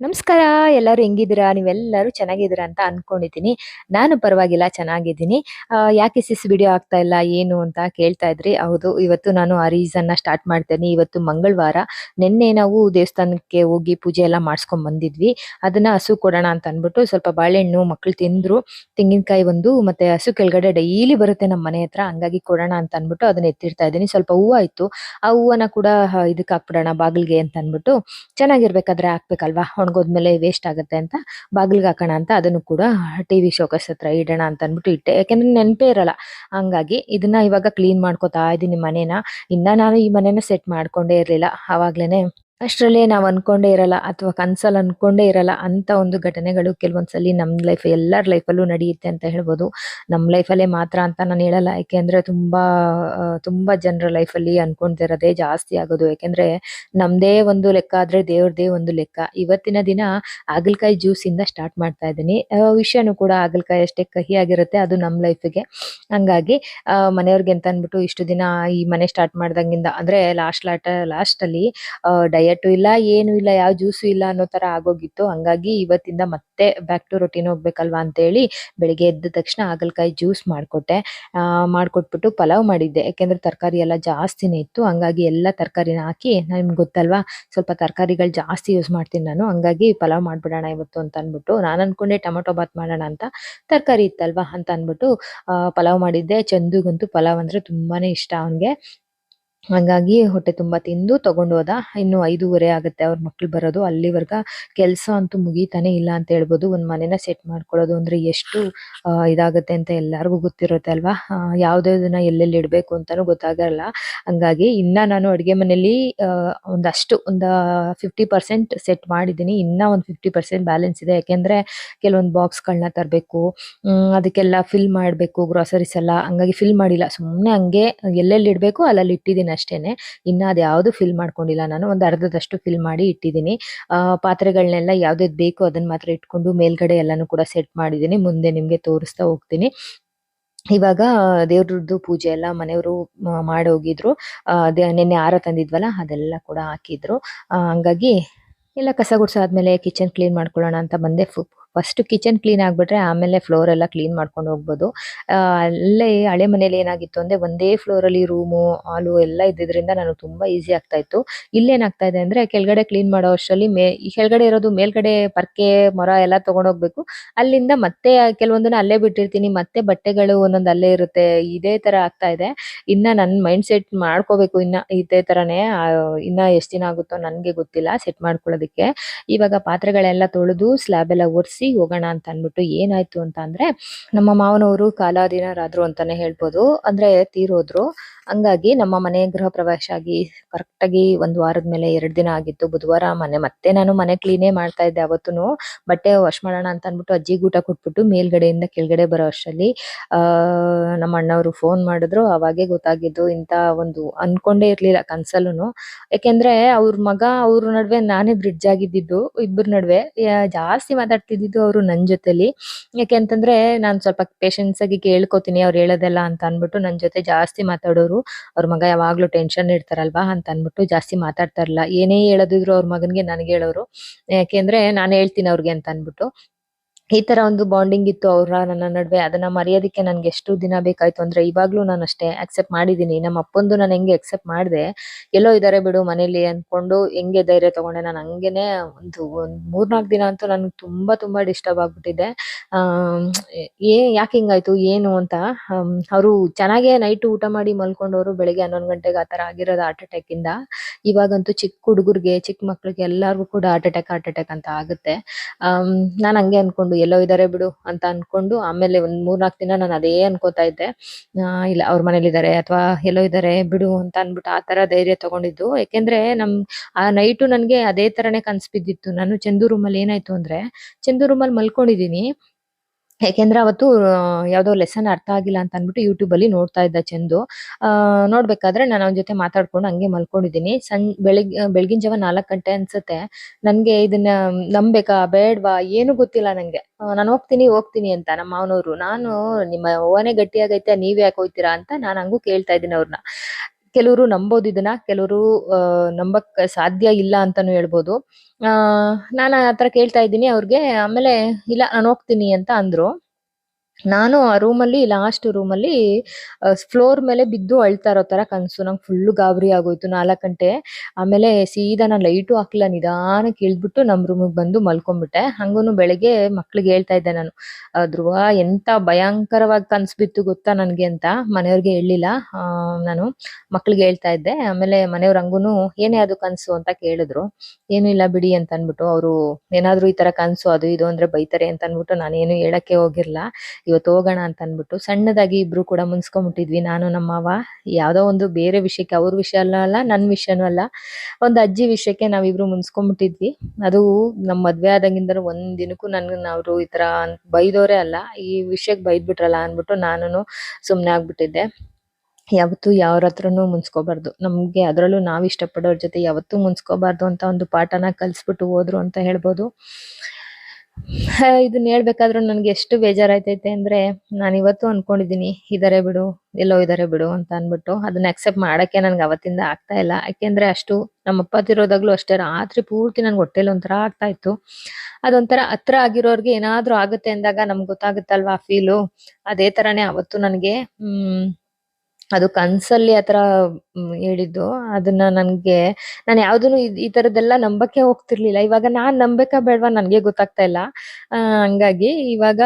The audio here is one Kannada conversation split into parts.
ನಮಸ್ಕಾರ, ಎಲ್ಲರೂ ಹೆಂಗಿದ್ದೀರಾ? ನೀವೆಲ್ಲರೂ ಚೆನ್ನಾಗಿದ್ದೀರಾ ಅಂತ ಅನ್ಕೊಂಡಿದ್ದೀನಿ. ನಾನು ಪರವಾಗಿಲ್ಲ, ಚೆನ್ನಾಗಿದ್ದೀನಿ. ಯಾಕೆ ಸಿಸ್ ವಿಡಿಯೋ ಆಗ್ತಾ ಇಲ್ಲ, ಏನು ಅಂತ ಕೇಳ್ತಾ ಇದ್ರಿ? ಹೌದು, ಇವತ್ತು ನಾನು ಆ ರೀಸನ್ನ ಸ್ಟಾರ್ಟ್ ಮಾಡ್ತೇನೆ. ಇವತ್ತು ಮಂಗಳವಾರ, ನಿನ್ನೆ ನಾವು ದೇವಸ್ಥಾನಕ್ಕೆ ಹೋಗಿ ಪೂಜೆ ಎಲ್ಲ ಮಾಡಿಸ್ಕೊಂಡ್ ಬಂದಿದ್ವಿ. ಅದನ್ನ ಹಸು ಕೊಡೋಣ ಅಂತ ಅಂದ್ಬಿಟ್ಟು ಸ್ವಲ್ಪ ಬಾಳೆಹಣ್ಣು, ಮಕ್ಳು ತಿಂದ್ರು. ತೆಂಗಿನಕಾಯಿ ಒಂದು, ಮತ್ತೆ ಹಸು ಕೆಳಗಡೆ ಡೈಲಿ ಬರುತ್ತೆ ನಮ್ಮ ಮನೆ ಹತ್ರ. ಹಂಗಾಗಿ ಕೊಡೋಣ ಅಂತ ಅಂದ್ಬಿಟ್ಟು ಅದನ್ನ ಎತ್ತಿರ್ತಾ ಇದ್ದೀನಿ. ಸ್ವಲ್ಪ ಹೂವು ಆಯ್ತು. ಆ ಹೂವನ್ನ ಕೂಡ, ಇದಕ್ಕೆ ಹಾಕ್ಬಿಡೋಣ ಬಾಗಿಲಿಗೆ ಅಂತ ಅಂದ್ಬಿಟ್ಟು ಚೆನ್ನಾಗಿರ್ಬೇಕಾದ್ರೆ ಹಾಕ್ಬೇಕಲ್ವಾ? ಒಣಗೋದ್ಮೇಲೆ ವೇಸ್ಟ್ ಆಗುತ್ತೆ ಅಂತ ಬಾಗಿಲ್ಗೆ ಹಾಕೋಣ ಅಂತ ಅದನ್ನು ಕೂಡ ಟಿವಿ ಶೋಕಸ್ ಹತ್ರ ಇಡೋಣ ಅಂತ ಅಂದ್ಬಿಟ್ಟು ಇಟ್ಟೆ. ಯಾಕೆಂದ್ರೆ ನೆನಪೇ ಇರಲ್ಲ. ಹಂಗಾಗಿ ಇದನ್ನ ಇವಾಗ ಕ್ಲೀನ್ ಮಾಡ್ಕೊತಾ ಇದ್ದೀನಿ ಮನೇನ. ಇನ್ನ ನಾನು ಈ ಮನೇನ ಸೆಟ್ ಮಾಡ್ಕೊಂಡೇ ಇರ್ಲಿಲ್ಲ. ಅವಾಗ್ಲೇನೆ ಅಷ್ಟರಲ್ಲೇ ನಾವು ಅನ್ಕೊಂಡೇ ಇರಲ್ಲ ಅಥವಾ ಕನ್ಸಲ್ಲಿ ಅನ್ಕೊಂಡೇ ಇರಲ್ಲ ಅಂತ ಒಂದು ಘಟನೆಗಳು ಕೆಲವೊಂದ್ಸಲಿ ನಮ್ಮ ಲೈಫ್ ಎಲ್ಲರ ಲೈಫಲ್ಲೂ ನಡೆಯುತ್ತೆ ಅಂತ ಹೇಳ್ಬೋದು. ನಮ್ಮ ಲೈಫಲ್ಲೇ ಮಾತ್ರ ಅಂತ ನಾನು ಹೇಳಲ್ಲ. ಯಾಕೆಂದ್ರೆ ತುಂಬಾ ತುಂಬ ಜನರ ಲೈಫಲ್ಲಿ ಅನ್ಕೊಂಡಿರೋದೇ ಜಾಸ್ತಿ ಆಗೋದು. ಯಾಕೆಂದ್ರೆ ನಮ್ದೇ ಒಂದು ಲೆಕ್ಕ ಆದ್ರೆ ದೇವ್ರದೇ ಒಂದು ಲೆಕ್ಕ. ಇವತ್ತಿನ ದಿನ ಹಾಗಲಕಾಯಿ ಜ್ಯೂಸ್ ಇಂದ ಸ್ಟಾರ್ಟ್ ಮಾಡ್ತಾ ಇದ್ದೀನಿ. ವಿಷಯನೂ ಕೂಡ ಹಾಗಲಕಾಯಿ ಅಷ್ಟೇ ಕಹಿ ಆಗಿರುತ್ತೆ ಅದು ನಮ್ಮ ಲೈಫಿಗೆ ಹಂಗಾಗಿ ಮನೆಯವ್ರಿಗೆ ಅಂತ ಅಂದ್ಬಿಟ್ಟು ಇಷ್ಟು ದಿನ ಈ ಮನೆ ಸ್ಟಾರ್ಟ್ ಮಾಡ್ದಂಗಿಂದ, ಅಂದ್ರೆ ಲಾಸ್ಟ್ ಲಾಟ ಲಾಸ್ಟ್ ಅಲ್ಲಿ ಡಯಟ್ ಇಲ್ಲ, ಏನು ಇಲ್ಲ, ಯಾವ ಜ್ಯೂಸು ಇಲ್ಲ ಅನ್ನೋ ತರ ಆಗೋಗಿತ್ತು. ಹಂಗಾಗಿ ಇವತ್ತಿಂದ ಮತ್ತೆ ಬ್ಯಾಕ್ ಟು ರೊಟೀನ್ ಹೋಗ್ಬೇಕಲ್ವಾ ಅಂತ ಹೇಳಿ ಬೆಳಿಗ್ಗೆ ಎದ್ದ ತಕ್ಷಣ ಹಾಗಲಕಾಯಿ ಜ್ಯೂಸ್ ಮಾಡ್ಕೊಟ್ಟೆ. ಮಾಡ್ಕೊಟ್ಬಿಟ್ಟು ಪಲಾವ್ ಮಾಡಿದ್ದೆ. ಯಾಕೆಂದ್ರೆ ತರಕಾರಿ ಎಲ್ಲ ಜಾಸ್ತಿನೇ ಇತ್ತು. ಹಂಗಾಗಿ ಎಲ್ಲ ತರಕಾರಿನ ಹಾಕಿ, ನಿಮ್ಗೆ ಗೊತ್ತಲ್ವಾ, ಸ್ವಲ್ಪ ತರಕಾರಿಗಳು ಜಾಸ್ತಿ ಯೂಸ್ ಮಾಡ್ತೀನಿ ನಾನು. ಹಂಗಾಗಿ ಪಲಾವ್ ಮಾಡ್ಬಿಡೋಣ ಇವತ್ತು ಅಂತ ಅಂದ್ಬಿಟ್ಟು, ನಾನು ಅನ್ಕೊಂಡೆ ಟೊಮೊಟೊ ಬಾತ್ ಮಾಡೋಣ ಅಂತ. ತರಕಾರಿ ಇತ್ತಲ್ವಾ ಅಂತ ಅಂದ್ಬಿಟ್ಟು ಪಲಾವ್ ಮಾಡಿದ್ದೆ. ಚಂದಗಂತೂ ಪಲಾವ್ ಅಂದ್ರೆ ತುಂಬಾನೇ ಇಷ್ಟ ಅವನ್ಗೆ. ಹಂಗಾಗಿ ಹೊಟ್ಟೆ ತುಂಬಾ ತಿಂದು ತಗೊಂಡು ಹೋದ. ಇನ್ನು ಐದೂವರೆ ಆಗುತ್ತೆ ಅವ್ರ ಮಕ್ಳು ಬರೋದು. ಅಲ್ಲಿವರ್ಗ ಕೆಲಸ ಅಂತೂ ಮುಗೀತಾನೆ ಇಲ್ಲ ಅಂತ ಹೇಳ್ಬೋದು. ಒಂದ್ ಮನೆನ ಸೆಟ್ ಮಾಡ್ಕೊಳ್ಳೋದು ಅಂದ್ರೆ ಎಷ್ಟು ಇದಾಗುತ್ತೆ ಅಂತ ಎಲ್ಲರಿಗೂ ಗೊತ್ತಿರುತ್ತೆ ಅಲ್ವಾ? ಯಾವ್ದಾವ್ದನ್ನ ಎಲ್ಲೆಲ್ಲಿ ಇಡ್ಬೇಕು ಅಂತಾನು ಗೊತ್ತಾಗಲ್ಲ ಹಂಗಾಗಿ ಇನ್ನ ನಾನು ಅಡಿಗೆ ಮನೆಯಲ್ಲಿ ಒಂದಷ್ಟು, ಒಂದ ಫಿಫ್ಟಿ ಪರ್ಸೆಂಟ್ ಸೆಟ್ ಮಾಡಿದ್ದೀನಿ. ಇನ್ನ ಒಂದ್ ಫಿಫ್ಟಿ ಪರ್ಸೆಂಟ್ ಬ್ಯಾಲೆನ್ಸ್ ಇದೆ. ಯಾಕೆಂದ್ರೆ ಕೆಲವೊಂದು ಬಾಕ್ಸ್ಗಳನ್ನ ತರಬೇಕು ಅದಕ್ಕೆಲ್ಲ ಫಿಲ್ ಮಾಡಬೇಕು ಗ್ರಾಸರೀಸ್ ಎಲ್ಲ. ಹಂಗಾಗಿ ಫಿಲ್ ಮಾಡಿಲ್ಲ. ಸುಮ್ಮನೆ ಹಂಗೆ ಎಲ್ಲೆಲ್ಲಿ ಇಡಬೇಕು, ಅಲ್ಲಲ್ಲಿ ಇಟ್ಟಿದ್ದೀನಿ. ಅಷ್ಟೇನೆ. ಇನ್ನ ಅದು ಯಾವುದು ಫಿಲ್ ಮಾಡ್ಕೊಂಡಿಲ್ಲ. ನಾನು ಒಂದು ಅರ್ಧದಷ್ಟು ಫಿಲ್ ಮಾಡಿ ಇಟ್ಟಿದ್ದೀನಿ. ಪಾತ್ರೆಗಳನ್ನೆಲ್ಲ ಯಾವ್ದು ಬೇಕು ಅದನ್ನ ಮಾತ್ರ ಇಟ್ಕೊಂಡು ಮೇಲ್ಗಡೆ ಎಲ್ಲಾನು ಕೂಡ ಸೆಟ್ ಮಾಡಿದ್ದೀನಿ. ಮುಂದೆ ನಿಮ್ಗೆ ತೋರಿಸ್ತಾ ಹೋಗ್ತೀನಿ. ಇವಾಗ ದೇವ್ರದ್ದು ಪೂಜೆ ಎಲ್ಲ ಮನೆಯವರು ಮಾಡಿ ಹೋಗಿದ್ರು ಆ, ದೇ- ನಿನ್ನೆ ಆರ ತಂದಿದ್ವಲ್ಲ ಅದೆಲ್ಲ ಕೂಡ ಹಾಕಿದ್ರು. ಹಂಗಾಗಿ ಎಲ್ಲ ಕಸ ಗುಡ್ಸಾದ್ಮೇಲೆ ಕಿಚನ್ ಕ್ಲೀನ್ ಮಾಡ್ಕೊಳ್ಳೋಣ ಅಂತ ಬಂದೆ. ಫಸ್ಟ್ ಕಿಚನ್ ಕ್ಲೀನ್ ಆಗ್ಬಿಟ್ರೆ ಆಮೇಲೆ ಫ್ಲೋರ್ ಎಲ್ಲ ಕ್ಲೀನ್ ಮಾಡ್ಕೊಂಡು ಹೋಗ್ಬೋದು. ಅಲ್ಲೇ ಹಳೆ ಮನೇಲಿ ಏನಾಗಿತ್ತು ಅಂದ್ರೆ ಒಂದೇ ಫ್ಲೋರ್ ಅಲ್ಲಿ ರೂಮು ಹಾಲು ಎಲ್ಲ ಇದ್ದಿದ್ರಿಂದ ನನಗೆ ತುಂಬಾ ಈಸಿ ಆಗ್ತಾ ಇತ್ತು. ಇಲ್ಲೇನಾಗ್ತಾ ಇದೆ ಅಂದ್ರೆ ಕೆಳಗಡೆ ಕ್ಲೀನ್ ಮಾಡೋ ಅಷ್ಟರಲ್ಲಿ ಮೇ ಕೆಳಗಡೆ ಇರೋದು ಮೇಲ್ಗಡೆ ಪರ್ಕೆ, ಮೊರ ಎಲ್ಲ ತಗೊಂಡೋಗ್ಬೇಕು ಅಲ್ಲಿಂದ ಮತ್ತೆ ಕೆಲವೊಂದನ್ನ ಅಲ್ಲೇ ಬಿಟ್ಟಿರ್ತೀನಿ, ಮತ್ತೆ ಬಟ್ಟೆಗಳು ಒಂದೊಂದು ಅಲ್ಲೇ ಇರುತ್ತೆ. ಇದೇ ತರ ಆಗ್ತಾ ಇದೆ. ಇನ್ನ ನನ್ ಮೈಂಡ್ ಸೆಟ್ ಮಾಡ್ಕೋಬೇಕು ಇನ್ನ ಇದೇ ತರನೇ. ಇನ್ನ ಎಷ್ಟು ದಿನ ಆಗುತ್ತೋ ನನಗೆ ಗೊತ್ತಿಲ್ಲ ಸೆಟ್ ಮಾಡ್ಕೊಳ್ಳೋದಕ್ಕೆ. ಇವಾಗ ಪಾತ್ರೆಗಳೆಲ್ಲ ತೊಳೆದು ಸ್ಲ್ಯಾಬ್ ಎಲ್ಲ ಒರೆಸಿ ಹೋಗೋಣ ಅಂತ ಅಂದ್ಬಿಟ್ಟು ಏನಾಯ್ತು ಅಂತ ಅಂದ್ರೆ ನಮ್ಮ ಮಾವನವರು ಕಾಲಾಧೀನರಾದ್ರು ಅಂತಾನೆ ಹೇಳ್ಬೋದು. ಅಂದ್ರೆ ತೀರೋದ್ರು ಹಂಗಾಗಿ ನಮ್ಮ ಮನೆ ಗೃಹ ಪ್ರವೇಶ ಆಗಿ ಕರೆಕ್ಟ್ ಆಗಿ ಒಂದ್ ವಾರದ ಮೇಲೆ ಎರಡ್ ದಿನ ಆಗಿತ್ತು. ಬುಧವಾರ ಮನೆ, ಮತ್ತೆ ನಾನು ಮನೆ ಕ್ಲೀನೇ ಮಾಡ್ತಾ ಇದ್ದೆ ಅವತ್ತುನು. ಬಟ್ಟೆ ವಾಶ್ ಮಾಡೋಣ ಅಂತ ಅಂದ್ಬಿಟ್ಟು ಅಜ್ಜಿ ಊಟ ಕೊಟ್ಬಿಟ್ಟು ಮೇಲ್ಗಡೆಯಿಂದ ಕೆಳಗಡೆ ಬರೋ ಅಷ್ಟರಲ್ಲಿ ನಮ್ಮ ಅಣ್ಣವರು ಫೋನ್ ಮಾಡಿದ್ರು. ಅವಾಗೆ ಗೊತ್ತಾಗಿದ್ದು ಇಂತ ಒಂದು ಅನ್ಕೊಂಡೇ ಇರ್ಲಿಲ್ಲ ಕನ್ಸಲ್ಲೂನು. ಯಾಕೆಂದ್ರೆ ಅವ್ರ ಮಗ, ಅವ್ರ ನಡುವೆ ನಾನೇ ಬ್ರಿಡ್ಜ್ ಆಗಿದ್ದಿದ್ದು, ಇಬ್ಬರ ನಡುವೆ. ಜಾಸ್ತಿ ಮಾತಾಡ್ತಿದ್ದಿದ್ದು ಅವರು ನನ್ ಜೊತೆಲಿ. ಯಾಕೆ ಅಂತಂದ್ರೆ ನಾನ್ ಸ್ವಲ್ಪ ಪೇಶನ್ಸ್ ಆಗಿ ಕೇಳ್ಕೊತೀನಿ, ಅವ್ರು ಹೇಳೋದೆಲ್ಲ ಅಂತ ಅನ್ಬಿಟ್ಟು ನನ್ ಜೊತೆ ಜಾಸ್ತಿ ಮಾತಾಡೋರು ಅವ್ರ ಮಗ ಯಾವಾಗ್ಲೂ ಟೆನ್ಷನ್ ಇರ್ತಾರಲ್ವಾ ಅಂತ ಅನ್ಬಿಟ್ಟು ಜಾಸ್ತಿ ಮಾತಾಡ್ತಾ ಇರ್ಲಿಲ್ಲ. ಏನೇ ಹೇಳೋದಿದ್ರು ಅವ್ರ ಮಗನಿಗೆ ನನಗೆ ಹೇಳೋರು. ಯಾಕೆಂದ್ರೆ ನಾನು ಹೇಳ್ತೀನಿ ಅವ್ರಿಗೆ ಅಂತ ಅನ್ಬಿಟ್ಟು ಈ ತರ ಒಂದು ಬಾಂಡಿಂಗ್ ಇತ್ತು ಅವ್ರ ನನ್ನ ನಡುವೆ. ಅದನ್ನ ಮರೆಯೋದಕ್ಕೆ ನನ್ಗೆ ಎಷ್ಟು ದಿನ ಬೇಕಾಯ್ತು ಅಂದ್ರೆ ಇವಾಗ್ಲೂ ನಾನು ಅಷ್ಟೇ ಅಕ್ಸೆಪ್ಟ್ ಮಾಡಿದೀನಿ. ನಮ್ಮ ಅಪ್ಪಂದು ನಾನು ಹೆಂಗೆ ಅಕ್ಸೆಪ್ಟ್ ಮಾಡಿದೆ, ಎಲ್ಲೋ ಇದಾರೆ ಬಿಡು ಮನೇಲಿ ಅನ್ಕೊಂಡು ಹೆಂಗೆ ಧೈರ್ಯ ತಗೊಂಡೆ. ನಾನು ಹಂಗೇನೆ ಒಂದು ಒಂದ್ ಮೂರ್ನಾಲ್ಕು ದಿನ ಅಂತೂ ನನ್ಗೆ ತುಂಬಾ ತುಂಬಾ ಡಿಸ್ಟರ್ಬ್ ಆಗ್ಬಿಟ್ಟಿದೆ. ಆ ಏ, ಯಾಕೆ ಹಿಂಗಾಯ್ತು, ಏನು ಅಂತ. ಅವರು ಚೆನ್ನಾಗೆ ನೈಟ್ ಊಟ ಮಾಡಿ ಮಲ್ಕೊಂಡವರು ಬೆಳಿಗ್ಗೆ ಹನ್ನೊಂದು ಗಂಟೆಗೆ ಆತರ ಆಗಿರೋದು ಹಾರ್ಟ್ ಅಟ್ಯಾಕ್ ಇಂದ. ಇವಾಗಂತೂ ಚಿಕ್ಕ ಹುಡುಗರಿಗೆ, ಚಿಕ್ಕ ಮಕ್ಳಿಗೆ ಎಲ್ಲಾರ್ಗು ಕೂಡ ಹಾರ್ಟ್ ಅಟ್ಯಾಕ್ ಹಾರ್ಟ್ ಅಟ್ಯಾಕ್ ಅಂತ ಆಗುತ್ತೆ. ನಾನು ನಾನ್ ಹಂಗೆ ಅನ್ಕೊಂಡು ಎಲ್ಲೋ ಇದಾರೆ ಬಿಡು ಅಂತ ಅನ್ಕೊಂಡು ಆಮೇಲೆ ಒಂದ್ ಮೂರ್ನಾಲ್ಕು ದಿನ ನಾನು ಅದೇ ಅನ್ಕೋತಾ ಇದ್ದೆ. ಇಲ್ಲ ಅವ್ರ ಮನೇಲಿ ಇದಾರೆ ಅಥವಾ ಎಲ್ಲೋ ಇದಾರೆ ಬಿಡು ಅಂತ ಅನ್ಬಿಟ್ಟು ಆ ತರ ಧೈರ್ಯ ತಗೊಂಡಿದ್ದು. ಯಾಕೆಂದ್ರೆ ನಮ್, ಆ ನೈಟು ನನ್ಗೆ ಅದೇ ತರನೇ ಕನ್ಸ್ ಬಿದ್ದಿತ್ತು. ನಾನು ರೂಮ್ ರೂಮಲ್ಲಿ ಏನಾಯ್ತು ಅಂದ್ರೆ ಚಂದು ರೂಮಲ್ಲಿ ಮಲ್ಕೊಂಡಿದೀನಿ. ಯಾಕೆಂದ್ರೆ ಅವತ್ತು ಯಾವುದೋ ಲೆಸನ್ ಅರ್ಥ ಆಗಿಲ್ಲ ಅಂತ ಅಂದ್ಬಿಟ್ಟು ಯೂಟ್ಯೂಬ್ ಅಲ್ಲಿ ನೋಡ್ತಾ ಇದ್ದ ಚಂದು. ನೋಡ್ಬೇಕಾದ್ರೆ ನಾನು ಅವನ ಜೊತೆ ಮಾತಾಡ್ಕೊಂಡು ಹಂಗೆ ಮಲ್ಕೊಂಡಿದ್ದೀನಿ. ಸಣ್, ಬೆಳಿಗ್ ಬೆಳಗಿನ ಜಾವ ನಾಲ್ಕು ಗಂಟೆ ಅನ್ಸುತ್ತೆ. ನನ್ಗೆ ಇದನ್ನ ನಂಬೇಕಾ, ಬೇಡ್ವಾ, ಏನು ಗೊತ್ತಿಲ್ಲ ನಂಗೆ. ನಾನು ಹೋಗ್ತೀನಿ ಹೋಗ್ತೀನಿ ಅಂತ ನಮ್ಮ ಮಾವನವ್ರು. ನಾನು ನಿಮ್ಮ ಓನೆ ಗಟ್ಟಿಯಾಗೈತೆ, ನೀವ್ ಯಾಕೆ ಹೋಯ್ತೀರಾ ಅಂತ ನಾನು ಹಂಗೂ ಕೇಳ್ತಾ ಇದ್ದೀನಿ ಅವ್ರನ್ನ ಕೆಲವರು ನಂಬೋದು ಇದನ್ನ, ಕೆಲವರು ನಂಬಕ್ ಸಾಧ್ಯ ಇಲ್ಲ ಅಂತಾನು ಹೇಳ್ಬೋದು. ಆ, ನಾನು ಆತರ ಕೇಳ್ತಾ ಇದ್ದೀನಿ ಅವ್ರಿಗೆ, ಆಮೇಲೆ ಇಲ್ಲ ನಾನು ಹೋಗ್ತೀನಿ ಅಂತ ಅಂದ್ರು. ನಾನು ಆ ರೂಮಲ್ಲಿ ಲಾಸ್ಟ್ ರೂಮಲ್ಲಿ ಫ್ಲೋರ್ ಮೇಲೆ ಬಿದ್ದು ಅಳ್ತಾ ಇರೋ ತರ ಕನಸು. ನಂಗೆ ಫುಲ್ ಗಾಬರಿ ಆಗೋಯ್ತು ನಾಲ್ಕು ಗಂಟೆ. ಆಮೇಲೆ ಸೀದಾ ನಾನು ಲೈಟು ಹಾಕಿಲ್ಲ ನಿಧಾನಕ್ಕೆ ಇಳಿದ್ಬಿಟ್ಟು ನಮ್ಮ ರೂಮಿಗೆ ಬಂದು ಮಲ್ಕೊಂಡ್ಬಿಟ್ಟೆ ಹಂಗೂ ಬೆಳಗ್ಗೆ ಮಕ್ಳಿಗೆ ಹೇಳ್ತಾ ಇದ್ದೆ ನಾನು ಧ್ರುವ, ಎಂತ ಭಯಂಕರವಾಗಿ ಕನಸು ಬಿತ್ತು ಗೊತ್ತಾ ನನಗೆ ಅಂತ? ಮನೆಯವ್ರಿಗೆ ಹೇಳಿಲ್ಲ. ನಾನು ಮಕ್ಳಿಗೆ ಹೇಳ್ತಾ ಇದ್ದೆ. ಆಮೇಲೆ ಮನೆಯವ್ರ ಹಂಗೂ ಏನೇ ಅದು ಕನಸು? ಅಂತ ಕೇಳಿದ್ರು. ಏನು ಇಲ್ಲ ಬಿಡಿ ಅಂತ ಅಂದ್ಬಿಟ್ಟು ಅವರು, ಏನಾದ್ರು ಈ ತರ ಕನಸು, ಅದು ಇದು ಅಂದ್ರೆ ಬೈತಾರೆ ಅಂತ ಅಂದ್ಬಿಟ್ಟು ನಾನೇನು ಹೇಳಕ್ಕೆ ಹೋಗಿರ್ಲ. ಇವತ್ತು ಹೋಗೋಣ ಅಂತ ಅಂದ್ಬಿಟ್ಟು ಸಣ್ಣದಾಗಿ ಇಬ್ರು ಕೂಡ ಮುನ್ಸ್ಕೊಂಡ್ಬಿಟ್ಟಿದ್ವಿ ನಾನು ನಮ್ಮ ಮಾವ ಯಾವ್ದೋ ಒಂದು ಬೇರೆ ವಿಷಯಕ್ಕೆ, ಅವ್ರ ವಿಷಯ ಅಲ್ಲ ನನ್ನ ವಿಷಯನೂ ಅಲ್ಲ. ಒಂದು ಅಜ್ಜಿ ವಿಷಯಕ್ಕೆ ನಾವಿಬ್ರು ಮುನ್ಸ್ಕೊಂಡ್ಬಿಟ್ಟಿದ್ವಿ ಅದು ನಮ್ಮ ಮದ್ವೆ ಆದಾಗಿಂದ ಒಂದ್ ದಿನಕ್ಕೂ ನನ್ಗೆ ಅವರು ಈ ತರ ಬೈದೋರೇ ಅಲ್ಲ. ಈ ವಿಷಯಕ್ಕೆ ಬೈದ್ಬಿಟ್ರಲ್ಲ ಅನ್ಬಿಟ್ಟು ನಾನು ಸುಮ್ನೆ ಆಗ್ಬಿಟ್ಟಿದ್ದೆ. ಯಾವತ್ತೂ ಯಾವ್ರ ಹತ್ರನೂ ಮುನ್ಸ್ಕೋಬಾರ್ದು. ನಮ್ಗೆ ಅದ್ರಲ್ಲೂ ನಾವ್ ಇಷ್ಟಪಡೋರ್ ಜೊತೆ ಯಾವತ್ತೂ ಮುನ್ಸ್ಕೋಬಾರ್ದು ಅಂತ ಒಂದು ಪಾಠನ ಕಲ್ಸ್ಬಿಟ್ಟು ಹೋದ್ರು ಅಂತ ಹೇಳ್ಬೋದು. ಇದನ್ನ ಹೇಳ್ಬೇಕಾದ್ರೂ ನನ್ಗೆ ಎಷ್ಟು ಬೇಜಾರಾಯ್ತೈತೆ ಅಂದ್ರೆ ನಾನು ಇವತ್ತು ಅನ್ಕೊಂಡಿದೀನಿ ಇದಾರೆ ಬಿಡು, ಎಲ್ಲೋ ಇದಾರೆ ಬಿಡು ಅಂತ ಅನ್ಬಿಟ್ಟು ಅದನ್ನ ಅಕ್ಸೆಪ್ಟ್ ಮಾಡಕ್ಕೆ ನನ್ಗೆ ಅವತ್ತಿಂದ ಆಗ್ತಾ ಇಲ್ಲ. ಯಾಕೆಂದ್ರೆ ಅಷ್ಟು ನಮ್ಮ ಅಪ್ಪ ತಿರೋದಾಗ್ಲೂ ಅಷ್ಟೇ ರಾತ್ರಿ ಪೂರ್ತಿ ನನ್ಗೆ ಹೊಟ್ಟೆಲಿ ಒಂಥರ ಆಗ್ತಾ ಇತ್ತು. ಅದೊಂಥರ ಹತ್ರ ಆಗಿರೋರ್ಗೆ ಏನಾದ್ರೂ ಆಗುತ್ತೆ ಅಂದಾಗ ನಮ್ಗೆ ಗೊತ್ತಾಗುತ್ತಲ್ವಾ ಫೀಲು ಅದೇ ತರಾನೇ ಅವತ್ತು ನನಗೆ, ಹ್ಮ್ ಅದು ಕನ್ಸಲ್ಲಿ ಆತರ ಹೇಳಿದ್ದು. ಅದನ್ನ ನನ್ಗೆ, ನಾನು ಯಾವ್ದನ್ನು ಈ ತರದೆಲ್ಲ ನಂಬಕ್ಕೆ ಹೋಗ್ತಿರ್ಲಿಲ್ಲ. ಇವಾಗ ನಾನ್ ನಂಬೇಕಾ ಬೇಡ್ವಾ ನನ್ಗೆ ಗೊತ್ತಾಗ್ತಾ ಇಲ್ಲ. ಹಂಗಾಗಿ ಇವಾಗ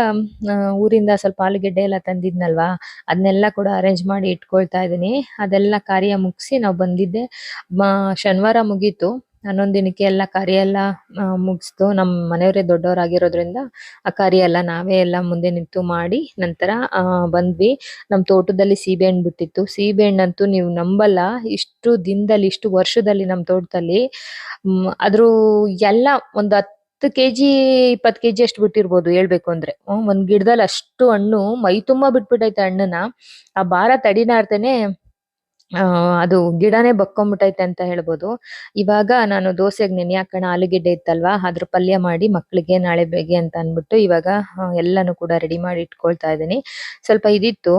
ಊರಿಂದ ಸ್ವಲ್ಪ ಆಲೂಗೆಡ್ಡೆ ಎಲ್ಲ ತಂದಿದ್ನಲ್ವಾ ಅದನ್ನೆಲ್ಲ ಕೂಡ ಅರೇಂಜ್ ಮಾಡಿ ಇಟ್ಕೊಳ್ತಾ ಇದ್ದೀನಿ. ಅದೆಲ್ಲ ಕಾರ್ಯ ಮುಗಿಸಿ ನಾವು ಬಂದಿದ್ದೆ. ಶನಿವಾರ ಮುಗೀತು. ಹನ್ನೊಂದ್ ದಿನಕ್ಕೆ ಎಲ್ಲ ಕಾರ್ಯ ಎಲ್ಲ ಮುಗಿಸ್ತು. ನಮ್ಮ ಮನೆಯವರೇ ದೊಡ್ಡವರಾಗಿರೋದ್ರಿಂದ ಆ ಕಾರ್ಯ ಎಲ್ಲ ನಾವೇ ಎಲ್ಲ ಮುಂದೆ ನಿಂತು ಮಾಡಿ ನಂತರ ಬಂದ್ವಿ. ನಮ್ ತೋಟದಲ್ಲಿ ಸೀಬೆಹಣ್ಣು ಬಿಟ್ಟಿತ್ತು. ಸೀಬೆಹಣ್ಣಂತೂ ನೀವು ನಂಬಲ್ಲ. ಇಷ್ಟು ದಿನದಲ್ಲಿ, ಇಷ್ಟು ವರ್ಷದಲ್ಲಿ ನಮ್ ತೋಟದಲ್ಲಿ ಅದ್ರು ಎಲ್ಲ ಒಂದು ಹತ್ತು ಕೆಜಿ ಕೆ ಕೆಜಿ ಅಷ್ಟು ಬಿಟ್ಟಿರ್ಬೋದು ಹೇಳ್ಬೇಕು ಅಂದ್ರೆ. ಒಂದ್ ಗಿಡದಲ್ಲಿ ಅಷ್ಟು ಹಣ್ಣು ಮೈ ತುಂಬಾ ಬಿಟ್ಬಿಟ್ಟೈತೆ ಹಣ್ಣನ್ನ. ಆ ಭಾರ ತಡಿನಾರ್ದೇನೆ ಆ ಅದು ಗಿಡನೇ ಬಕ್ಕೊಂಬಿಟ್ಟೈತೆ ಅಂತ ಹೇಳ್ಬೋದು. ಇವಾಗ ನಾನು ದೋಸೆಗೆ ನೆನೆ ಹಾಕೋಣ ಆಲೂಗೆಡ್ಡೆ ಇತ್ತಲ್ವಾ, ಅದ್ರ ಪಲ್ಯ ಮಾಡಿ ಮಕ್ಕಳಿಗೆ ನಾಳೆ ಬೇಗ ಅಂತ ಅನ್ಬಿಟ್ಟು ಇವಾಗ ಎಲ್ಲಾನು ಕೂಡ ರೆಡಿ ಮಾಡಿ ಇಟ್ಕೊಳ್ತಾ ಇದ್ದೀನಿ. ಸ್ವಲ್ಪ ಇದಿತ್ತು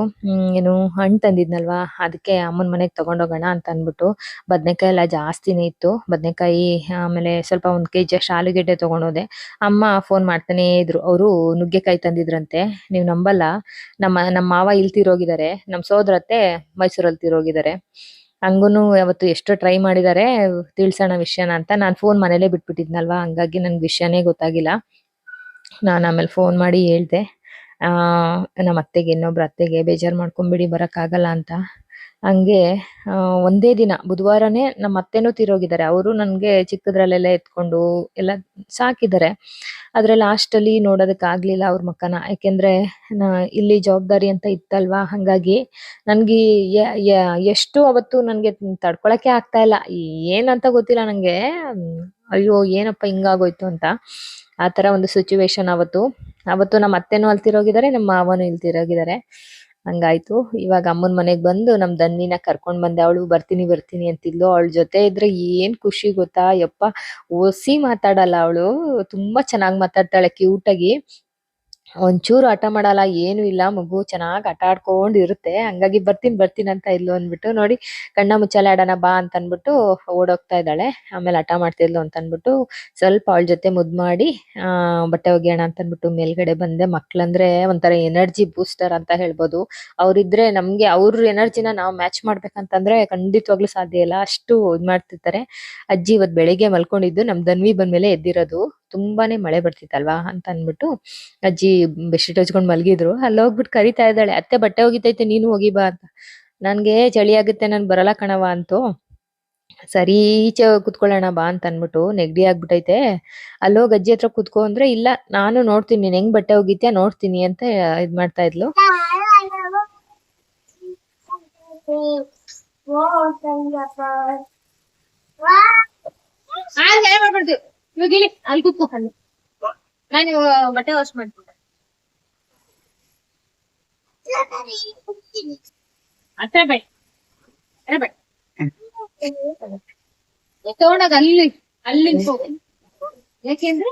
ಏನು ಹಣ್ಣು ತಂದಿದ್ನಲ್ವಾ, ಅದಕ್ಕೆ ಅಮ್ಮನ ಮನೆಗೆ ತಗೊಂಡೋಗೋಣ ಅಂತ ಅನ್ಬಿಟ್ಟು ಬದ್ನೆಕಾಯಿ ಎಲ್ಲ ಜಾಸ್ತಿನೇ ಇತ್ತು. ಬದ್ನೆಕಾಯಿ, ಆಮೇಲೆ ಸ್ವಲ್ಪ ಒಂದ್ ಕೆಜಿ ಅಷ್ಟು ಆಲೂಗೆಡ್ಡೆ ತಗೊಂಡೋದೆ. ಅಮ್ಮ ಫೋನ್ ಮಾಡ್ತಾನೆ ಇದ್ರು, ಅವರು ನುಗ್ಗೆಕಾಯಿ ತಂದಿದ್ರಂತೆ, ನೀವು ನಂಬಲ್ಲ. ನಮ್ಮ ನಮ್ಮ ಮಾವ ಇಲ್ತಿರೋಗಿದ್ದಾರೆ ನಮ್ಮ ಸೋದರತ್ತೆ ಮೈಸೂರಲ್ಲಿ ತೀರೋಗಿದ್ದಾರೆ ಹಂಗೂನು ಅವತ್ತು ಎಷ್ಟು ಟ್ರೈ ಮಾಡಿದ್ದಾರೆ ತಿಳ್ಸೋಣ ವಿಷಯನ ಅಂತ. ನಾನು ಫೋನ್ ಮನೇಲೇ ಬಿಟ್ಬಿಟ್ಟಿದ್ನಲ್ವಾ? ಹಂಗಾಗಿ ನನ್ಗೆ ವಿಷಯನೇ ಗೊತ್ತಾಗಿಲ್ಲ. ನಾನು ಆಮೇಲೆ ಫೋನ್ ಮಾಡಿ ಹೇಳ್ದೆ. ನಮ್ಮ ಅತ್ತೆಗೆ ಇನ್ನೊಬ್ರ ಅತ್ತೆಗೆ ಬೇಜಾರ್ ಮಾಡ್ಕೊಂಬಿಡಿ, ಬರೋಕ್ಕಾಗಲ್ಲ ಅಂತ. ಹಂಗೆ ಒಂದೇ ದಿನ, ಬುಧವಾರನೇ ನಮ್ಮ ಅತ್ತೆನೂ ತೀರೋಗಿದ್ದಾರೆ. ಅವರು ನನಗೆ ಚಿಕ್ಕದ್ರಲ್ಲೆಲ್ಲ ಎತ್ಕೊಂಡು ಎಲ್ಲ ಸಾಕಿದ್ದಾರೆ. ಆದ್ರೆ ಲಾಸ್ಟ್ ಅಲ್ಲಿ ನೋಡೋದಕ್ ಆಗ್ಲಿಲ್ಲ ಅವ್ರ ಮಕ್ಕನ. ಯಾಕೆಂದ್ರೆ ಇಲ್ಲಿ ಜವಾಬ್ದಾರಿ ಅಂತ ಇತ್ತಲ್ವಾ? ಹಂಗಾಗಿ ನನ್ಗೆ ಎಷ್ಟು ಅವತ್ತು ನನಗೆ ತಡ್ಕೊಳಕ್ಕೆ ಆಗ್ತಾ ಇಲ್ಲ. ಏನಂತ ಗೊತ್ತಿಲ್ಲ ನನಗೆ ಅಯ್ಯೋ, ಏನಪ್ಪ ಹಿಂಗಾಗೋಯ್ತು ಅಂತ. ಆ ಥರ ಒಂದು ಸಿಚುವೇಶನ್ ಅವತ್ತು. ಅವತ್ತು ನಮ್ಮ ಅತ್ತೆನೂ ಅಲ್ತಿರೋಗಿದ್ದಾರೆ ನಮ್ಮ ಮಾವನೂ ಇಲ್ಲಿ ತೀರೋಗಿದ್ದಾರೆ. ಹಂಗಾಯ್ತು. ಇವಾಗ ಅಮ್ಮನ ಮನೆಗೆ ಬಂದು ನಮ್ ದನ್ನಿನ ಕರ್ಕೊಂಡ್ ಬಂದೆ. ಅವಳು ಬರ್ತೀನಿ ಬರ್ತೀನಿ ಅಂತಿದ್ಲು. ಅವಳ ಜೊತೆ ಇದ್ರೆ ಏನ್ ಖುಷಿ ಗೊತ್ತಾ? ಯಪ್ಪ ಓಸಿ ಮಾತಾಡಲ್ಲ ಅವಳು. ತುಂಬಾ ಚೆನ್ನಾಗ್ ಮಾತಾಡ್ತಾಳೆ ಕ್ಯೂಟ್ ಆಗಿ. ಒಂಚೂರು ಹಠ ಮಾಡಲ್ಲ, ಏನು ಇಲ್ಲ, ಮಗು ಚೆನ್ನಾಗಿ ಆಟ ಆಡ್ಕೊಂಡ್ ಇರುತ್ತೆ. ಹಂಗಾಗಿ ಬರ್ತೀನಿ ಬರ್ತೀನಿ ಅಂತ ಇದ್ಲು ಅಂದ್ಬಿಟ್ಟು, ನೋಡಿ, ಕಣ್ಣ ಮುಚ್ಚಾಲೆ ಆಡೋಣ ಬಾ ಅಂತ ಅನ್ಬಿಟ್ಟು ಓಡೋಗ್ತಾ ಇದ್ದಾಳೆ. ಆಮೇಲೆ ಹಠ ಮಾಡ್ತಿದ್ಲು ಅಂತ ಅನ್ಬಿಟ್ಟು ಸ್ವಲ್ಪ ಅವಳ ಜೊತೆ ಮುದ್ ಮಾಡಿ, ಆ, ಬಟ್ಟೆ ಒಗೆಯೋಣ ಅಂತ ಅನ್ಬಿಟ್ಟು ಮೇಲ್ಗಡೆ ಬಂದೆ. ಮಕ್ಳಂದ್ರೆ ಒಂಥರ ಎನರ್ಜಿ ಬೂಸ್ಟರ್ ಅಂತ ಹೇಳ್ಬೋದು. ಅವ್ರಿದ್ರೆ ನಮ್ಗೆ ಅವ್ರ ಎನರ್ಜಿನ ನಾವು ಮ್ಯಾಚ್ ಮಾಡ್ಬೇಕಂತಂದ್ರೆ ಖಂಡಿತವಾಗ್ಲೂ ಸಾಧ್ಯ ಇಲ್ಲ. ಅಷ್ಟು ಇದ್ ಮಾಡ್ತಿರ್ತಾರೆ ಅಜ್ಜಿ ಇವತ್ ಬೆಳಿಗ್ಗೆ ಮಲ್ಕೊಂಡಿದ್ದು, ನಮ್ ದನ್ವಿ ಬಂದ್ಮೇಲೆ ಎದ್ದಿರೋದು. ತುಂಬಾನೇ ಮಳೆ ಬರ್ತಿತ್ತಲ್ವಾ ಅಂತ ಅಂದ್ಬಿಟ್ಟು ಅಜ್ಜಿ ಬೆಡ್ಶೀಟ್ ಹಚ್ಕೊಂಡ್ ಮಲಗಿದ್ರು. ಅಲ್ಲಿ ಹೋಗ್ಬಿಟ್ಟು ಕರಿತಾ ಇದ್ದಾಳೆ ಅತ್ತೆ ಬಟ್ಟೆ ಹೋಗಿತೈತೆ ನೀನು ಹೋಗಿ ಬಾ ಅಂತ. ನನ್ಗೆ ಚಳಿ ಆಗುತ್ತೆ ನಾನು ಬರಲ್ಲ ಕಣವ ಅಂತೂ. ಸರಿ ಈಚೆ ಕುತ್ಕೊಳ್ಳೋಣ ಬಾ ಅಂತ ಅನ್ಬಿಟ್ಟು ನೆಗಡಿ ಆಗ್ಬಿಟ್ಟೈತೆ ಹೋಗಿ ಅಜ್ಜಿ ಹತ್ರ ಕುತ್ಕೋ ಅಂದ್ರೆ ಇಲ್ಲ ನಾನು ನೋಡ್ತೀನಿ ನೀನ್ ಹೆಂಗ್ ಬಟ್ಟೆ ಹೋಗಿತ್ಯಾ ನೋಡ್ತೀನಿ ಅಂತ ಇದ್ ಮಾಡ್ತಾ ಇದ್ಲು. ಹಂಗೆ ಮಾಡ್ಬಾರ್ದು ಇವಾಗ ಇಳಿ ಅಲ್ಲಿ ಕೂತ್ಕೋ ನಾನು ಇವಾಗ ಬಟ್ಟೆ ವಾಶ್ ಮಾಡ್ತೀನಿ ಅತ್ತೆ ಬೇಡ ಅರೆ ಬೇಡ ತಗೊಂಡಾಗ ಅಲ್ಲಿ ಅಲ್ಲಿ ನಿಂತ್ಕೋ. ಯಾಕೆಂದ್ರೆ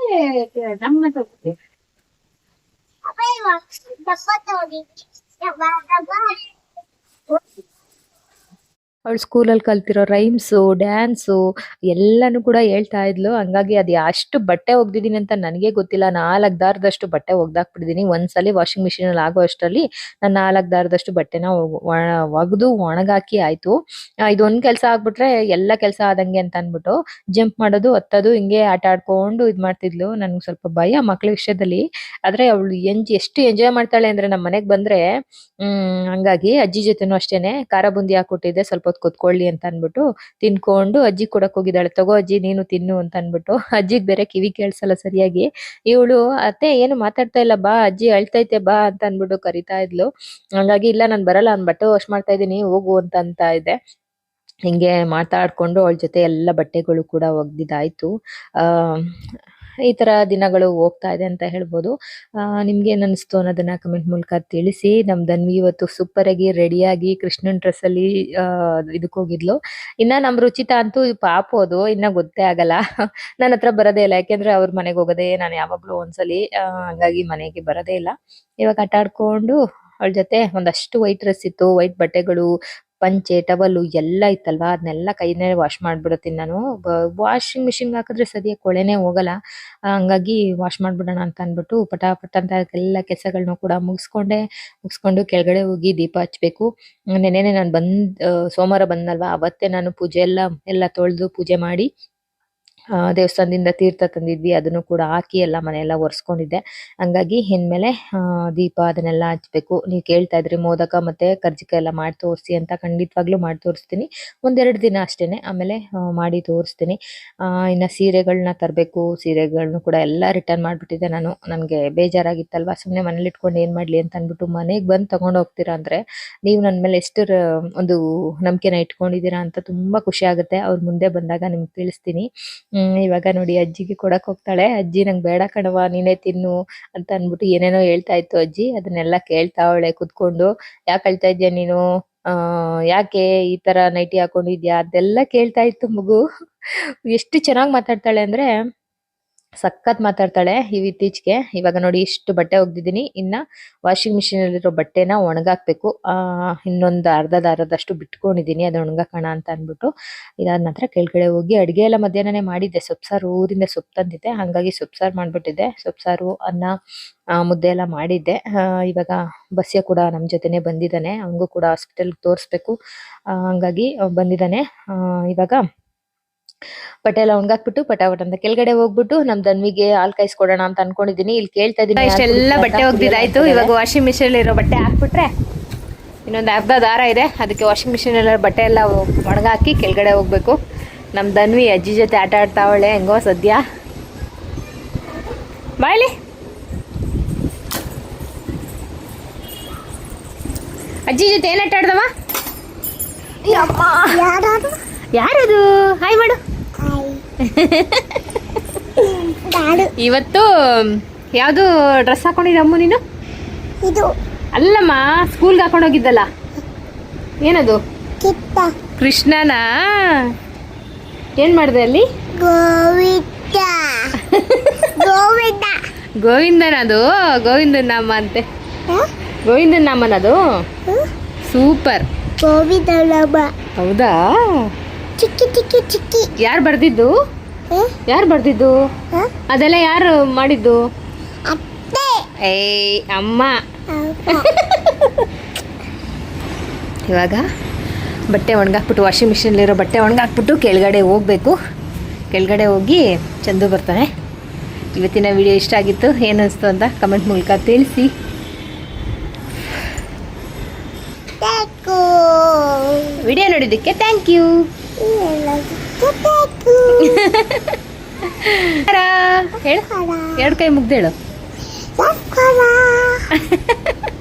ನಮ್ಮ ತಗೋ. ಅವಳು ಸ್ಕೂಲಲ್ಲಿ ಕಲ್ತಿರೋ ರೈಮ್ಸು ಡ್ಯಾನ್ಸು ಎಲ್ಲಾನು ಕೂಡ ಹೇಳ್ತಾ ಇದ್ಲು. ಹಂಗಾಗಿ ಅದು ಅಷ್ಟು ಬಟ್ಟೆ ಒಗ್ದಿದ್ದೀನಿ ಅಂತ ನನಗೆ ಗೊತ್ತಿಲ್ಲ. ನಾಲ್ಕು ದಾರದಷ್ಟು ಬಟ್ಟೆ ಒಗ್ದಾಕ್ಬಿಟ್ಟಿದ್ದೀನಿ ಒಂದ್ಸಲಿ ವಾಷಿಂಗ್ ಮಿಷಿನಲ್ಲಿ ಆಗೋ ಅಷ್ಟರಲ್ಲಿ ನಾನು ನಾಲ್ಕು ದಾರದಷ್ಟು ಬಟ್ಟೆನ ಒಗೆದು ಒಣಗಾಕಿ ಆಯ್ತು. ಇದೊಂದು ಕೆಲಸ ಆಗ್ಬಿಟ್ರೆ ಎಲ್ಲ ಕೆಲಸ ಆದಂಗೆ ಅಂತ ಅಂದ್ಬಿಟ್ಟು ಜಂಪ್ ಮಾಡೋದು, ಹತ್ತೋದು, ಹಿಂಗೆ ಆಟ ಆಡ್ಕೊಂಡು ಇದು ಮಾಡ್ತಿದ್ಲು. ನನಗೆ ಸ್ವಲ್ಪ ಭಯ ಮಕ್ಳ ವಿಷಯದಲ್ಲಿ. ಆದ್ರೆ ಅವಳು ಎಂಜ್, ಎಷ್ಟು ಎಂಜಾಯ್ ಮಾಡ್ತಾಳೆ ಅಂದ್ರೆ ನಮ್ಮ ಮನೆಗೆ ಬಂದ್ರೆ ಹಂಗಾಗಿ ಅಜ್ಜಿ ಜೊತೆನೂ ಅಷ್ಟೇನೆ. ಖಾರ ಬುಂದಿ ಸ್ವಲ್ಪ ಹೊತ್ತು ಕುತ್ಕೊಳ್ಳಿ ಅಂತ ಅನ್ಬಿಟ್ಟು ತಿನ್ಕೊಂಡು ಅಜ್ಜಿ ಕೊಡಕ್ ಹೋಗಿದ್ದಾಳೆ ತಗೋ ಅಜ್ಜಿ, ನೀನು ತಿನ್ನು ಅಂತ ಅನ್ಬಿಟ್ಟು ಅಜ್ಜಿಗ್ ಬೇರೆ ಕಿವಿ ಕೇಳಿಸಲ್ಲ ಸರಿಯಾಗಿ. ಇವಳು, ಅತ್ತೆ, ಏನು ಮಾತಾಡ್ತಾ ಇಲ್ಲ, ಬಾ, ಅಜ್ಜಿ ಅಳ್ತೈತೆ, ಬಾ ಅಂತ ಅನ್ಬಿಟ್ಟು ಕರಿತಾ ಇದ್ಲು. ಹಂಗಾಗಿ, ಇಲ್ಲ, ನಾನ್ ಬರಲ್ಲ ಅನ್ಬಿಟ್ಟು ಬಟ್ಟೆ ವಾಶ್ ಮಾಡ್ತಾ ಇದೀನಿ ಹೋಗು ಅಂತ ಅಂತ ಇದೆ ಹಿಂಗೆ ಮಾತಾಡ್ಕೊಂಡು ಅವಳ ಜೊತೆ ಎಲ್ಲ ಬಟ್ಟೆಗಳು ಕೂಡ ಒಗ್ದಿದ್ದಾಯ್ತು. ಆ ಈ ತರ ದಿನಗಳು ಹೋಗ್ತಾ ಇದೆ ಅಂತ ಹೇಳ್ಬೋದು. ನಿಮ್ಗೆ ಏನ್ ಅನಿಸ್ತು ಅನ್ನೋದನ್ನ ಕಮೆಂಟ್ ಮೂಲಕ ತಿಳಿಸಿ. ನಮ್ ದನ್ವಿ ಇವತ್ತು ಸೂಪರ್ ಆಗಿ ರೆಡಿಯಾಗಿ ಕೃಷ್ಣನ್ ಡ್ರೆಸ್ ಅಲ್ಲಿ, ಆ, ಇದಕ್ ಹೋಗಿದ್ಲು. ಇನ್ನ ನಮ್ ರುಚಿತಾ ಅಂತೂ ಪಾಪು ಅದು, ಇನ್ನ ಗೊತ್ತೇ ಆಗಲ್ಲ. ನನ್ನ ಹತ್ರ ಬರೋದೇ ಇಲ್ಲ. ಯಾಕೆಂದ್ರೆ ಅವ್ರ ಮನೆಗೆ ಹೋಗೋದೇ ನಾನು ಯಾವಾಗ್ಲೂ ಒಂದ್ಸಲಿ ಹಂಗಾಗಿ ಮನೆಗೆ ಬರೋದೇ ಇಲ್ಲ. ಇವಾಗ ಆಟ ಆಡ್ಕೊಂಡು ಅವಳ ಜೊತೆ ಒಂದಷ್ಟು ವೈಟ್ ಡ್ರೆಸ್ ಇತ್ತು ವೈಟ್ ಬಟ್ಟೆಗಳು ಪಂಚೆ, ಟವಲ್ ಎಲ್ಲ ಇತ್ತಲ್ವಾ? ಅದನ್ನೆಲ್ಲ ಕೈನೇ ವಾಶ್ ಮಾಡ್ಬಿಡತ್ತೀನಿ ನಾನು. ವಾಷಿಂಗ್ ಮಿಷಿನ್ ಹಾಕಿದ್ರೆ ಸದ್ಯ ಕೊಳೆನೇ ಹೋಗಲ್ಲ. ಹಂಗಾಗಿ ವಾಶ್ ಮಾಡ್ಬಿಡೋಣ ಅಂತ ಅಂದ್ಬಿಟ್ಟು ಪಟ ಪಟ ಅಂತ ಎಲ್ಲ ಕೆಲಸಗಳನ್ನೂ ಕೂಡ ಮುಗಿಸ್ಕೊಂಡೆ. ಮುಗಿಸ್ಕೊಂಡು ಕೆಳಗಡೆ ಹೋಗಿ ದೀಪ ಹಚ್ಬೇಕು. ನೆನೆನೆ ನಾನು ಬಂದ್ ಸೋಮವಾರ ಬಂದ್ನಲ್ವಾ? ಅವತ್ತೇ ನಾನು ಪೂಜೆ ಎಲ್ಲ ಎಲ್ಲ ತೊಳೆದು ಪೂಜೆ ಮಾಡಿ ದೇವಸ್ಥಾನದಿಂದ ತೀರ್ಥ ತಂದಿದ್ವಿ, ಅದನ್ನು ಕೂಡ ಹಾಕಿ ಎಲ್ಲ ಮನೆಯೆಲ್ಲ ಒರೆಸ್ಕೊಂಡಿದ್ದೆ. ಹಂಗಾಗಿ ಇನ್ಮೇಲೆ ದೀಪ ಅದನ್ನೆಲ್ಲ ಹಚ್ಬೇಕು. ನೀವು ಕೇಳ್ತಾ ಇದ್ರಿ, ಮೋದಕ ಮತ್ತೆ ಕರ್ಜಿಕ ಎಲ್ಲ ಮಾಡಿ ತೋರಿಸಿ ಅಂತ ಖಂಡಿತವಾಗ್ಲೂ ಮಾಡಿ ತೋರಿಸ್ತೀನಿ. ಒಂದೆರಡು ದಿನ ಅಷ್ಟೇನೆ, ಆಮೇಲೆ ಮಾಡಿ ತೋರಿಸ್ತೀನಿ. ಇನ್ನ ಸೀರೆಗಳನ್ನ ತರಬೇಕು ಸೀರೆಗಳನ್ನು ಕೂಡ ಎಲ್ಲ ರಿಟರ್ನ್ ಮಾಡಿಬಿಟ್ಟಿದ್ದೆ ನಾನು. ನನಗೆ ಬೇಜಾರಾಗಿತ್ತಲ್ವಾ ಸುಮ್ಮನೆ ಮನೇಲಿ ಇಟ್ಕೊಂಡು ಏನು ಮಾಡಲಿ ಅಂತ ಅಂದ್ಬಿಟ್ಟು ಮನೆಗೆ ಬಂದು ತಗೊಂಡು ಹೋಗ್ತೀರಾ ಅಂದರೆ, ನೀವು ನನ್ನ ಮೇಲೆ ಎಷ್ಟು ಒಂದು ನಂಬಿಕೆನ ಇಟ್ಕೊಂಡಿದ್ದೀರಾ ಅಂತ ತುಂಬ ಖುಷಿ ಆಗುತ್ತೆ. ಅವ್ರ ಮುಂದೆ ಬಂದಾಗ ನಿಮ್ಗೆ ತಿಳಿಸ್ತೀನಿ. ಹ್ಮ್, ಇವಾಗ ನೋಡಿ ಅಜ್ಜಿಗೆ ಕೊಡಕ್ ಹೋಗ್ತಾಳೆ. ಅಜ್ಜಿ ನಂಗೆ ಬೇಡ ಕಣವ ನೀನೇ ತಿನ್ನು ಅಂತ ಅನ್ಬಿಟ್ಟು ಏನೇನೋ ಹೇಳ್ತಾ ಇತ್ತು ಅಜ್ಜಿ. ಅದನ್ನೆಲ್ಲ ಕೇಳ್ತಾವಳೆ ಕುತ್ಕೊಂಡು, ಯಾಕೆ ಅಳ್ತಾ ಇದ್ಯಾ ನೀನು? ಆ, ಯಾಕೆ ಈ ತರ ನೈಟಿ ಹಾಕೊಂಡಿದ್ಯಾ? ಅದೆಲ್ಲ ಕೇಳ್ತಾ ಇತ್ತು ಮಗು. ಎಷ್ಟು ಚೆನ್ನಾಗಿ ಮಾತಾಡ್ತಾಳೆ ಅಂದ್ರೆ ಸಖತ್ ಮಾತಾಡ್ತಾಳೆ ಇವ್ ಇತ್ತೀಚೆಗೆ. ಇವಾಗ ನೋಡಿ ಇಷ್ಟು ಬಟ್ಟೆ ಒಗ್ದಿದ್ದೀನಿ. ಇನ್ನ ವಾಷಿಂಗ್ ಮಿಷಿನ್ ಅಲ್ಲಿರೋ ಬಟ್ಟೆನ ಒಣಗಾಕ್ಬೇಕು. ಆ, ಇನ್ನೊಂದು ಅರ್ಧ ದಾರದಷ್ಟು ಬಿಟ್ಕೊಂಡಿದ್ದೀನಿ ಅದು ಒಣಗಾಕೋಣ ಅಂತ ಅನ್ಬಿಟ್ಟು ಇದಾದ ನಂತರ ಕೆಳಗಡೆ ಹೋಗಿ ಅಡಿಗೆ ಎಲ್ಲ ಮಧ್ಯಾಹ್ನನೇ ಮಾಡಿದ್ದೆ. ಸೊಪ್ಸಾರು ಊರಿಂದ ಸೊಪ್ಪು ತಂದಿದ್ದೆ. ಹಂಗಾಗಿ ಸೊಪ್ಸಾರು ಮಾಡ್ಬಿಟ್ಟಿದ್ದೆ. ಸೊಪ್ಸಾರು, ಅನ್ನ ಮುದ್ದೆ ಎಲ್ಲ ಮಾಡಿದ್ದೆ. ಇವಾಗ ಬಸ್ಯ ಕೂಡ ನಮ್ಮ ಜೊತೆನೆ ಬಂದಿದ್ದಾನೆ. ಅವಂಗೂ ಕೂಡ ಹಾಸ್ಪಿಟಲ್ ತೋರಿಸ್ಬೇಕು. ಹಂಗಾಗಿ ಬಂದಿದ್ದಾನೆ. ಇವಾಗ ಬಟ್ಟೆ ಎಲ್ಲ ಒಣಗಾಕ್ಬಿಟ್ಟು ಪಟಾಪಟ್ ಅಂತ ಕೆಳಗಡೆ ಹೋಗ್ಬಿಟ್ಟು ನಮ್ ದನ್ವಿಗೆ ಹಾಲ್ ಕಾಯಿಸ್ಕೊಡೋಣ ಅಂತ ಅನ್ಕೊಂಡಿದೀನಿ. ಇಲ್ಲಿ ಕೇಳ್ತಾ ಇದೀನಿ ಇಷ್ಟೆಲ್ಲ ಬಟ್ಟೆ ಒಗ್ದಿದಾಯ್ತು ಇವಾಗ ವಾಷಿಂಗ್ ಮಿಷಿನ್ ಇರೋ ಬಟ್ಟೆ ಹಾಕ್ಬಿಟ್ರೆ ಇನ್ನೊಂದು ಅರ್ಧ ದಾರ ಇದೆ. ಅದಕ್ಕೆ ವಾಷಿಂಗ್ ಮಿಷಿನ್ ಎಲ್ಲ ಬಟ್ಟೆ ಎಲ್ಲ ಒಣಗಾಕಿ ಕೆಳಗಡೆ ಹೋಗ್ಬೇಕು. ನಮ್ಮ ದನ್ವಿ ಅಜ್ಜಿ ಜೊತೆ ಆಟ ಆಡ್ತಾವಳೆ ಹೆಂಗೋ ಸದ್ಯ. ಬಾಯ್ಲಿ ಅಜ್ಜಿ ಜೊತೆ ಏನ್ ಆಟ ಆಡ್ದವ? ಯಾರದು? ಹಾಯ್ ಮಾಡು. ಇವತ್ತು ಯಾವುದು ಡ್ರೆಸ್ ಹಾಕೊಂಡಿದ್ದೆ ಅಮ್ಮ ನೀನು? ಇದು. ಅಲ್ಲಮ್ಮ ಸ್ಕೂಲ್ಗೆ ಹಾಕೊಂಡು ಹೋಗಿದ್ದಲ್ಲ? ಏನದು? ಕೃಷ್ಣನ? ಏನ್ ಮಾಡಿದೆ ಅಲ್ಲಿ? ಗೋವಿಂದ. ಗೋವಿಂದ. ಗೋವಿಂದನ ಅದು ಗೋವಿಂದನ ನಾಮ ಅಂತೆ? ಗೋವಿಂದನ ನಾಮನದು ಸೂಪರ್. ಗೋವಿಂದ ಹೌದಾ? ಚಿಕ್ಕಿ ಚಿಕ್ಕಿ ಚಿಕ್ಕಿ. ಯಾರು ಬರ್ದಿದ್ದು? ಯಾರು ಬರ್ದಿದ್ದು? ಅದೆಲ್ಲ ಯಾರು ಮಾಡಿದ್ದು? ಅತ್ತೆ. ಏಯ್ ಅಮ್ಮ? ಇವಾಗ ಬಟ್ಟೆ ಒಣಗಾಕ್ಬಿಟ್ಟು ವಾಷಿಂಗ್ ಮಿಷಿನಲ್ಲಿರೋ ಬಟ್ಟೆ ಒಣಗಾಕ್ಬಿಟ್ಟು ಕೆಳಗಡೆ ಹೋಗಬೇಕು. ಕೆಳಗಡೆ ಹೋಗಿ ಚಂದು ಬರ್ತಾನೆ. ಇವತ್ತಿನ ವಿಡಿಯೋ ಇಷ್ಟ ಆಗಿತ್ತು? ಏನು ಅನಿಸ್ತು ಅಂತ ಕಮೆಂಟ್ ಮೂಲಕ ತಿಳಿಸಿ. ವಿಡಿಯೋ ನೋಡಿದ್ದಕ್ಕೆ ಥ್ಯಾಂಕ್ ಯು ಹೇಳು. ಎರಡು ಕೈ ಮುಗ್ದೇಳು.